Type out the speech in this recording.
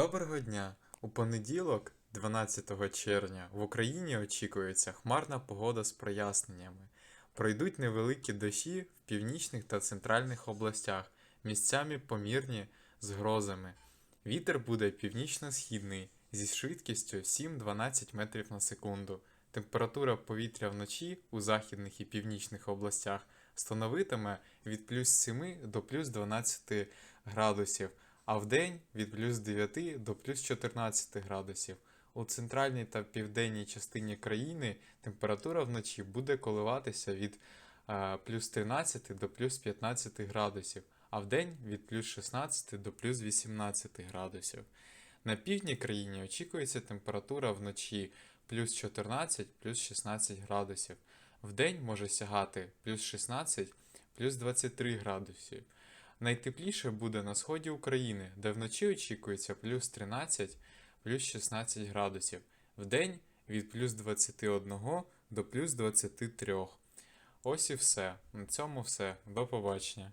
Доброго дня! У понеділок, 12 червня, в Україні очікується хмарна погода з проясненнями. Пройдуть невеликі дощі в північних та центральних областях, місцями помірні з грозами. Вітер буде північно-східний зі швидкістю 7-12 метрів на секунду. Температура повітря вночі у західних і північних областях становитиме від плюс 7 до плюс 12 градусів, а вдень від плюс 9 до плюс 14 градусів. У центральній та південній частині країни температура вночі буде коливатися від е, плюс 13 до плюс 15 градусів, а вдень від плюс 16 до плюс 18 градусів. На півдні країни очікується температура вночі плюс 14 плюс 16 градусів. Вдень може сягати плюс 16 плюс 23 градусів. Найтепліше буде на сході України, де вночі очікується плюс 13 плюс 16 градусів. Вдень від плюс 21 до плюс 23. Ось і все. На цьому все. До побачення.